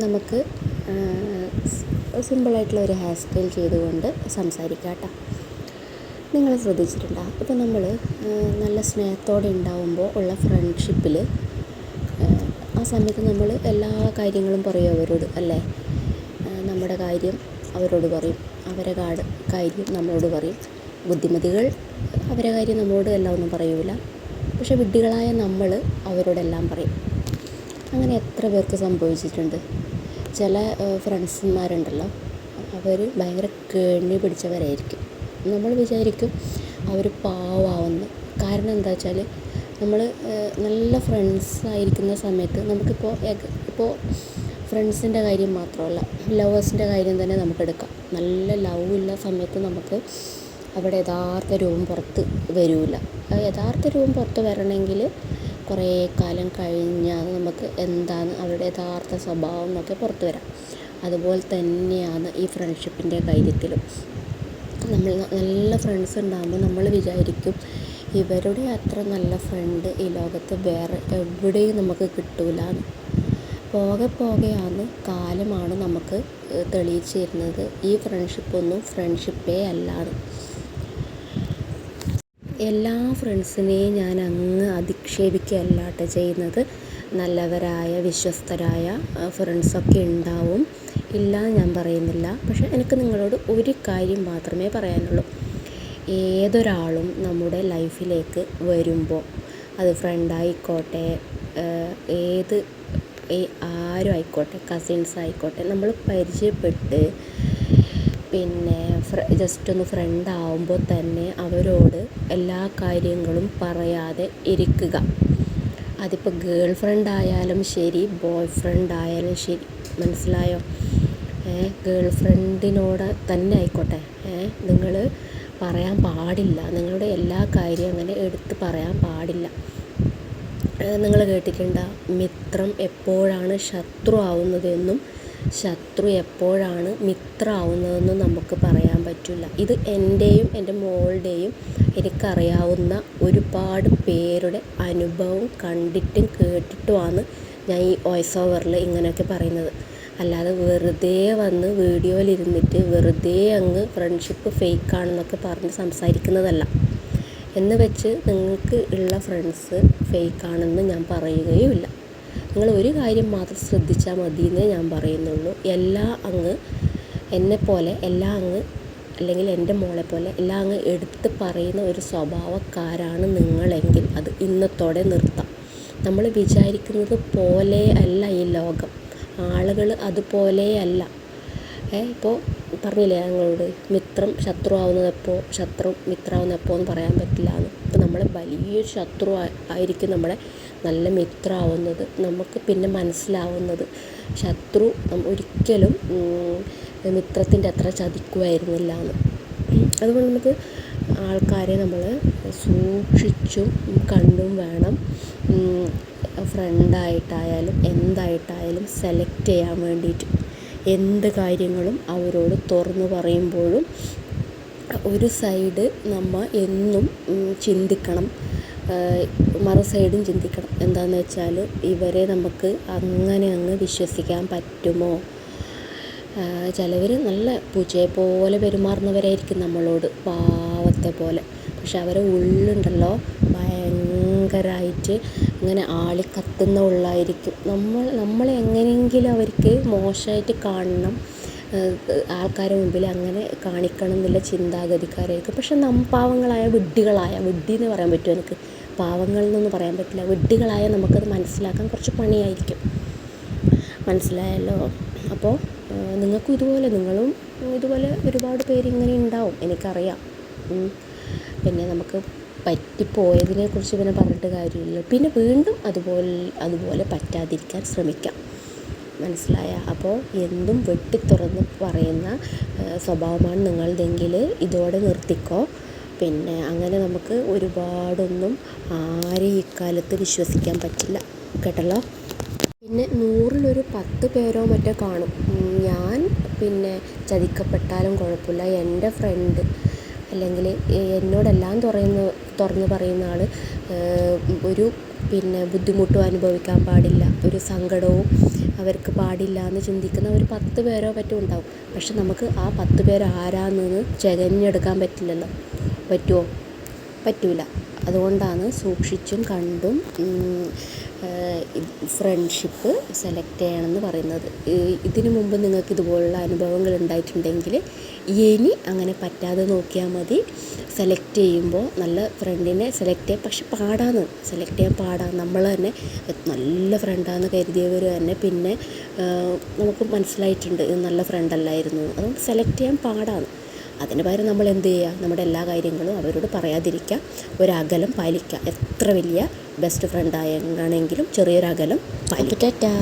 നമുക്ക് സിമ്പിളായിട്ടുള്ള ഒരു ഹെയർ സ്റ്റൈൽ ചെയ്തുകൊണ്ട് സംസാരിക്കാം കേട്ടോ നിങ്ങൾ ശ്രദ്ധിച്ചിട്ടുണ്ടോ അപ്പോൾ നമ്മൾ നല്ല സ്നേഹത്തോടെ ഉണ്ടാവുമ്പോൾ ഉള്ള ഫ്രണ്ട്ഷിപ്പിൽ ആ സമയത്ത് നമ്മൾ എല്ലാ കാര്യങ്ങളും പറയും അവരോട് അല്ലേ? നമ്മുടെ കാര്യം അവരോട് പറയും. അവരെ കാട് കാര്യം നമ്മളോട് പറയും. ബുദ്ധിമതികൾ അവരെ കാര്യം നമ്മളോട് എല്ലാം ഒന്നും പറയൂല. പക്ഷെ വിഡ്ഢികളായ നമ്മൾ അവരോടെല്ലാം പറയും. അങ്ങനെ എത്ര പേർക്ക് സംഭവിച്ചിട്ടുണ്ട്? ചില ഫ്രണ്ട്സുമാരുണ്ടല്ലോ. അവർ ഭയങ്കര കേണി പിടിച്ചവരായിരിക്കും. നമ്മൾ വിചാരിക്കും അവർ പാവാവുന്നു. കാരണം എന്താ വെച്ചാൽ നമ്മൾ നല്ല ഫ്രണ്ട്സ് ആയിരിക്കുന്ന സമയത്ത് നമുക്കിപ്പോൾ ഇപ്പോൾ ഫ്രണ്ട്സിന്റെ കാര്യം മാത്രമല്ല ലവേഴ്സിന്റെ കാര്യം തന്നെ നമുക്ക് എടുക്കാം. നല്ല ലവ് ഉള്ള സമയത്ത് നമുക്ക് അവിടെ യഥാർത്ഥ രൂപം പുറത്ത് വരില്ല യഥാർത്ഥ രൂപം പുറത്ത് വരണമെങ്കിൽ കുറേ കാലം കഴിഞ്ഞാൽ നമുക്ക് എന്താണ് അവരുടെ യഥാർത്ഥ സ്വഭാവം എന്നൊക്കെ പുറത്ത് വരാം. അതുപോലെ തന്നെയാണ് ഈ ഫ്രണ്ട്ഷിപ്പിന്റെ കാര്യത്തിലും. നമ്മൾ നല്ല ഫ്രണ്ട്സ് ഉണ്ടാകുമ്പോൾ നമ്മൾ വിചാരിക്കും ഇവരുടെ അത്ര നല്ല ഫ്രണ്ട് ഈ ലോകത്ത് വേറെ എവിടെയും നമുക്ക് കിട്ടൂല. പോകെ പോകെയാണ് കാലമാണ് നമുക്ക് തെളിയിച്ചു തരുന്നത് ഈ ഫ്രണ്ട്ഷിപ്പൊന്നും ഫ്രണ്ട്ഷിപ്പേ അല്ലാന്ന്. എല്ലാ ഫ്രണ്ട്സിനെയും ഞാൻ അങ്ങ് അധിക്ഷേപിക്കുകയല്ല കേട്ടോ ചെയ്യുന്നത്. നല്ലവരായ വിശ്വസ്തരായ ഫ്രണ്ട്സൊക്കെ ഉണ്ടാവും. ഇല്ല ഞാൻ പറയുന്നില്ല. പക്ഷേ എനിക്ക് നിങ്ങളോട് ഒരു കാര്യം മാത്രമേ പറയാനുള്ളൂ. ഏതൊരാളും നമ്മുടെ ലൈഫിലേക്ക് വരുമ്പോൾ അത് ഫ്രണ്ടായിക്കോട്ടെ ഏത് ആരും ആയിക്കോട്ടെ കസിൻസ് ആയിക്കോട്ടെ നമ്മൾ പരിചയപ്പെട്ട് പിന്നെ ജസ്റ്റ് ഒന്ന് ഫ്രണ്ട് ആവുമ്പോൾ തന്നെ അവരോട് എല്ലാ കാര്യങ്ങളും പറയാതെ ഇരിക്കുക. അതിപ്പോൾ ഗേൾ ഫ്രണ്ട് ആയാലും ശരി ബോയ് ഫ്രണ്ട് ആയാലും ശരി. മനസ്സിലായോ? ഗേൾ ഫ്രണ്ടിനോട് തന്നെ ആയിക്കോട്ടെ. നിങ്ങൾ പറയാൻ പാടില്ല. നിങ്ങളുടെ എല്ലാ കാര്യവും അങ്ങനെ എടുത്ത് പറയാൻ പാടില്ല. നിങ്ങൾ കേട്ടിട്ടുണ്ട്? മിത്രം എപ്പോഴാണ് ശത്രു ആവുന്നതെന്നും ശത്രു എപ്പോഴാണ് മിത്രമാവുന്നതെന്ന് നമുക്ക് പറയാൻ പറ്റില്ല. ഇത് എന്റെയും എന്റെ മോളുടെയും എനിക്കറിയാവുന്ന ഒരുപാട് പേരുടെ അനുഭവം കണ്ടിട്ടും കേട്ടിട്ടുമാണ് ഞാൻ ഈ വോയിസ് ഓവറിൽ ഇങ്ങനെയൊക്കെ പറയുന്നത്. അല്ലാതെ വെറുതെ വന്ന് വീഡിയോയിലിരുന്നിട്ട് വെറുതെ അങ്ങ് ഫ്രണ്ട്ഷിപ്പ് ഫേക്കാണെന്നൊക്കെ പറഞ്ഞ് സംസാരിക്കുന്നതല്ല. എന്ന് വെച്ച് നിങ്ങൾക്ക് ഉള്ള ഫ്രണ്ട്സ് ഫേക്കാണെന്ന് ഞാൻ പറയുകയുമില്ല. നിങ്ങൾ ഒരു കാര്യം മാത്രം ശ്രദ്ധിച്ചാൽ മതി എന്നേ ഞാൻ പറയുന്നുള്ളൂ. എല്ലാ അങ്ങ് എന്നെപ്പോലെ എല്ലാ അങ്ങ് അല്ലെങ്കിൽ എന്റെ മോളെ പോലെ എല്ലാ അങ്ങ് എടുത്ത് പറയുന്ന ഒരു സ്വഭാവക്കാരാണ് നിങ്ങളെങ്കിൽ അത് ഇന്നത്തോടെ നിർത്താം. നമ്മൾ വിചാരിക്കുന്നത് പോലെ അല്ല ഈ ലോകം. ആളുകൾ അതുപോലെ അല്ല. ഇപ്പോൾ പറഞ്ഞില്ലേ ഞങ്ങളോട് മിത്രം ശത്രു ആവുന്നത് എപ്പോൾ ശത്രു മിത്രമാവുന്നത് എപ്പോൾ എന്ന് പറയാൻ പറ്റില്ല എന്ന്. ഇപ്പോൾ നമ്മളെ വലിയൊരു ശത്രു ആയിരിക്കും നമ്മളെ നല്ല മിത്രമാവുന്നത് നമുക്ക് പിന്നെ മനസ്സിലാവുന്നത്. ശത്രു ഒരിക്കലും മിത്രത്തിന്റെ അത്ര ചതിക്കുമായിരുന്നില്ല എന്ന്. അതുകൊണ്ട് നമുക്ക് ആൾക്കാരെ നമ്മൾ സൂക്ഷിച്ചും കണ്ടും വേണം ഫ്രണ്ടായിട്ടായാലും എന്തായിട്ടായാലും സെലക്ട് ചെയ്യാൻ വേണ്ടിയിട്ട്. എന്ത് കാര്യങ്ങളും അവരോട് തുറന്നു പറയുമ്പോഴും ഒരു സൈഡ് നമ്മൾ എന്നും ചിന്തിക്കണം. മറു സൈഡും ചിന്തിക്കണം. എന്താണെന്ന് വെച്ചാൽ ഇവരെ നമുക്ക് അങ്ങനെ അങ്ങ് വിശ്വസിക്കാൻ പറ്റുമോ? ചിലവർ നല്ല പൂച്ചയെ പോലെ പെരുമാറുന്നവരായിരിക്കും നമ്മളോട് പാവത്തെ പോലെ. പക്ഷെ അവരെ ഉള്ളുണ്ടല്ലോ ഭയങ്കരമായിട്ട് ഇങ്ങനെ ആളി കത്തുന്ന ഉള്ളായിരിക്കും. നമ്മൾ നമ്മളെ എങ്ങനെയെങ്കിലും അവർക്ക് മോശമായിട്ട് കാണണം. ആൾക്കാരുടെ മുമ്പിൽ അങ്ങനെ കാണിക്കണം എന്നുള്ള ചിന്താഗതിക്കാരായിരിക്കും. പക്ഷെ നം പാവങ്ങളായ വിഡ്ഢികളായ വിഡ്ഢി എന്ന് പറയാൻ പറ്റുമോ എനിക്ക്? പാവങ്ങൾ എന്നൊന്നും പറയാൻ പറ്റില്ല. വിഡ്ഢികളായ നമുക്കത് മനസ്സിലാക്കാൻ കുറച്ച് പണിയായിരിക്കും. മനസ്സിലായല്ലോ? അപ്പോൾ നിങ്ങൾക്കും ഇതുപോലെ നിങ്ങളും ഇതുപോലെ ഒരുപാട് പേര് ഇങ്ങനെ ഉണ്ടാവും. എനിക്കറിയാം. പിന്നെ നമുക്ക് പറ്റിപ്പോയതിനെ കുറിച്ച് പിന്നെ പറഞ്ഞിട്ട് കാര്യമില്ല പിന്നെ വീണ്ടും അതുപോലെ അതുപോലെ പറ്റാതിരിക്കാൻ ശ്രമിക്കാം. മനസ്സിലായ? അപ്പോൾ എന്തും വെട്ടിത്തുറന്ന് പറയുന്ന സ്വഭാവമാണ് നിങ്ങളതെങ്കിൽ ഇതോടെ നിർത്തിക്കോ. പിന്നെ അങ്ങനെ നമുക്ക് ഒരുപാടൊന്നും ആരെയും ഇക്കാലത്ത് വിശ്വസിക്കാൻ പറ്റില്ല. കേട്ടല്ലോ? പിന്നെ നൂറിലൊരു പത്ത് പേരോ മറ്റോ കാണും. ഞാൻ പിന്നെ ചതിക്കപ്പെട്ടാലും കുഴപ്പമില്ല. എന്റെ ഫ്രണ്ട് അല്ലെങ്കിൽ എന്നോടെല്ലാം തുറന്ന് തുറന്ന് പറയുന്ന ആൾ ഒരു പിന്നെ ബുദ്ധിമുട്ടും അനുഭവിക്കാൻ പാടില്ല. ഒരു സങ്കടവും അവർക്ക് പാടില്ല എന്ന് ചിന്തിക്കുന്ന ഒരു പത്ത് പേരോ മറ്റോ ഉണ്ടാവും. പക്ഷെ നമുക്ക് ആ പത്ത് പേര് ചെകഞ്ഞെടുക്കാൻ പറ്റില്ലല്ലോ. പറ്റുമോ? പറ്റില്ല അതുകൊണ്ടാണ് സൂക്ഷിച്ചും കണ്ടും ഫ്രണ്ട്ഷിപ്പ് സെലക്ട് ചെയ്യണമെന്ന് പറയുന്നത്. ഇതിനു മുമ്പ് നിങ്ങൾക്ക് ഇതുപോലുള്ള അനുഭവങ്ങൾ ഉണ്ടായിട്ടുണ്ടെങ്കിൽ ഇനി അങ്ങനെ പറ്റാതെ നോക്കിയാൽ മതി. സെലക്ട് ചെയ്യുമ്പോൾ നല്ല ഫ്രണ്ടിനെ സെലക്ട് ചെയ്യാം. പക്ഷെ പാടാന്ന് സെലക്ട് ചെയ്യാൻ പാടാണ്. നമ്മൾ തന്നെ നല്ല ഫ്രണ്ടാന്ന് കരുതിയവർ തന്നെ പിന്നെ നമുക്ക് മനസ്സിലായിട്ടുണ്ട് ഇത് നല്ല ഫ്രണ്ടല്ലായിരുന്നു. അതുകൊണ്ട് സെലക്ട് ചെയ്യാൻ പാടാണ്. അതിന് പകരം നമ്മൾ എന്ത് ചെയ്യുക? നമ്മുടെ എല്ലാ കാര്യങ്ങളും അവരോട് പറയാതിരിക്കുക. ഒരകലം പാലിക്കുക. എത്ര വലിയ ബെസ്റ്റ് ഫ്രണ്ട് ആണെങ്കിലും ചെറിയൊരകലം പാലിക്കുക. ടാറ്റാ